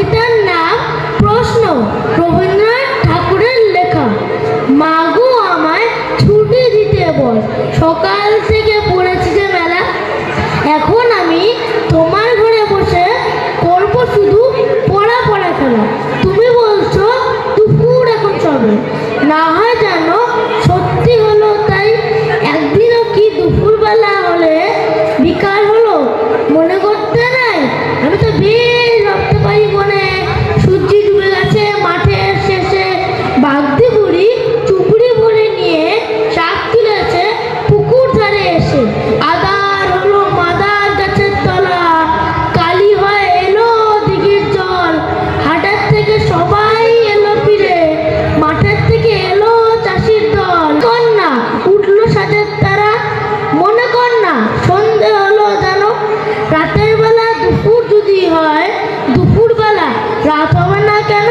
কবিতার নাম প্রশ্ন। রবীন্দ্রনাথ ঠাকুরের লেখা। মাগো আমায় ছুটি দিতে বল। সকাল থেকে পড়েছি যে মেলা। এখন আমি তোমার ঘরে বসে করব শুধু পড়া পড়া খেলা। তুমি বলছো দুপুর এখন সবে না হয় জানো সত্যি হলো, তাই একদিনও কি দুপুরবেলা হলে বিকাল হলো? মনে করতে নাই? আমি তো বেশ না সন্ধে হলো জানো রাতের বেলা দুপুর যদি হয় দুপুরবেলা রাত হবে না কেন?